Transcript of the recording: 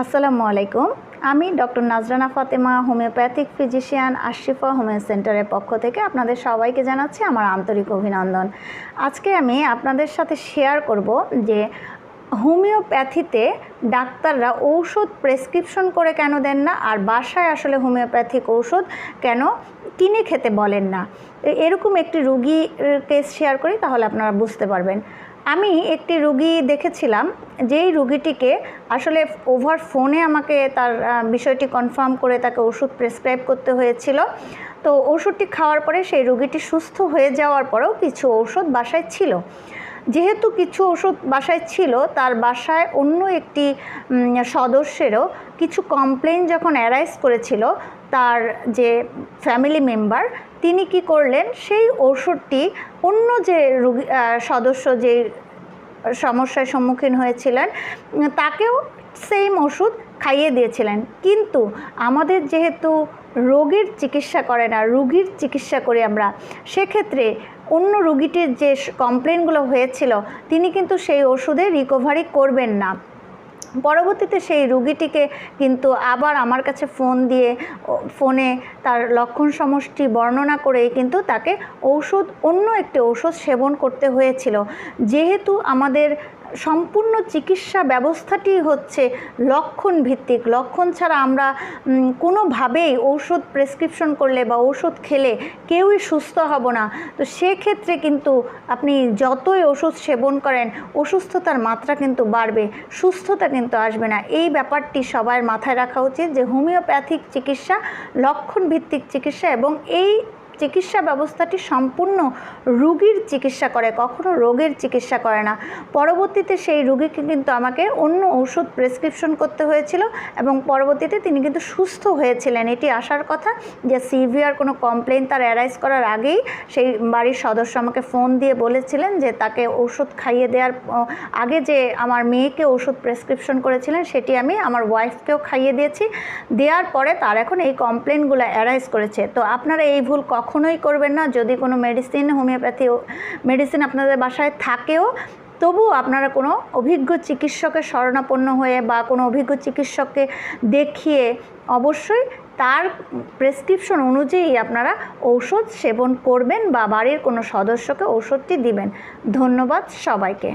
আসসালামু আলাইকুম। আমি doctor Nazrana Fatema, homeopathic physician Ashifa homeo সেন্টারের পক্ষ থেকে আপনাদের সবাইকে জানাচ্ছি আমার আন্তরিক অভিনন্দন। আজকে আমি আপনাদের সাথে শেয়ার করব যে হোমিওপ্যাথিতে ডাক্তাররা ঔষধ প্রেসক্রিপশন করে কেন দেন না আর বাসায় আসলে হোমিওপ্যাথিক ঔষধ কেন কিনে খেতে বলেন না। এরকম একটি রুগী কেস শেয়ার করি, তাহলে আপনারা বুঝতে পারবেন। আমি একটি রুগী দেখেছিলাম, যেই রুগীটিকে আসলে ওভার ফোনে আমাকে তার বিষয়টি কনফার্ম করে তাকে ওষুধ প্রেসক্রাইব করতে হয়েছিল। তো ওষুধটি খাওয়ার পরে সেই রুগীটি সুস্থ হয়ে যাওয়ার পরেও কিছু ঔষধ বাসায় ছিল। যেহেতু কিছু ওষুধ বাসায় ছিল, তার বাসায় অন্য একটি সদস্যেরও কিছু কমপ্লেন যখন অ্যারাইজ করেছিল তার যে ফ্যামিলি মেম্বার তিনি কি করলেন? সেই ওষুধটি অন্য যে রুগী সদস্য যে সমস্যার সম্মুখীন হয়েছিলেন, তাকেও সেম ওষুধ খাইয়ে দিয়েছিলেন। কিন্তু আমাদের যেহেতু রোগীর চিকিৎসা করে না, রুগীর চিকিৎসা করি আমরা, সেক্ষেত্রে অন্য রুগীটির যে কমপ্লেনগুলো হয়েছিল, তিনি কিন্তু সেই ওষুধে রিকভারি করবেন না। পরবর্তীতে সেই রুগীটিকে কিন্তু আবার আমার কাছে ফোন দিয়ে ফোনে তার লক্ষণ সমষ্টি বর্ণনা করেই কিন্তু তাকে ঔষধ, অন্য একটি ঔষধ সেবন করতে হয়েছিল। যেহেতু আমাদের সম্পূর্ণ চিকিৎসা ব্যবস্থাটি হচ্ছে লক্ষণ ভিত্তিক লক্ষণ ছাড়া আমরা কোনোভাবেই ঔষধ প্রেসক্রিপশন করলে বা ঔষধ খেলে কেউই সুস্থ হব না। তো সেক্ষেত্রে কিন্তু আপনি যতই ওষুধ সেবন করেন, অসুস্থতার মাত্রা কিন্তু বাড়বে, সুস্থতা কিন্তু আসবে না। এই ব্যাপারটি সবার মাথায় রাখা উচিত যে হোমিওপ্যাথিক চিকিৎসা লক্ষণ ভিত্তিক চিকিৎসা এবং এই চিকিৎসা ব্যবস্থাটি সম্পূর্ণ রুগীর চিকিৎসা করে, কখনো রোগের চিকিৎসা করে না। পরবর্তীতে সেই রুগীকে কিন্তু আমাকে অন্য ঔষধ প্রেসক্রিপশন করতে হয়েছিল এবং পরবর্তীতে তিনি কিন্তু সুস্থ হয়েছিলেন। এটি আসার কথা যে সিভিয়ার কোনো কমপ্লেন তার অ্যারাইজ করার আগেই সেই বাড়ির সদস্য আমাকে ফোন দিয়ে বলেছিলেন যে তাকে ওষুধ খাইয়ে দেওয়ার আগে যে আমার মেয়েকে ওষুধ প্রেসক্রিপশন করেছিলেন সেটি আমি আমার ওয়াইফকেও খাইয়ে দিয়েছি। দেওয়ার পরে তার এখন এই কমপ্লেনগুলো অ্যারাইজ করেছে। তো আপনারা এই ভুল কখনোই করবেন না। যদি কোনো মেডিসিন হোমিওপ্যাথি মেডিসিন আপনাদের বাসায় থাকেও, তবুও আপনারা কোনো অভিজ্ঞ চিকিৎসকের শরণাপন্ন হয়ে বা কোনো অভিজ্ঞ চিকিৎসককে দেখিয়ে অবশ্যই তার প্রেসক্রিপশন অনুযায়ী আপনারা ঔষধ সেবন করবেন বা বাড়ির কোনো সদস্যকে ঔষধটি দিবেন। ধন্যবাদ সবাইকে।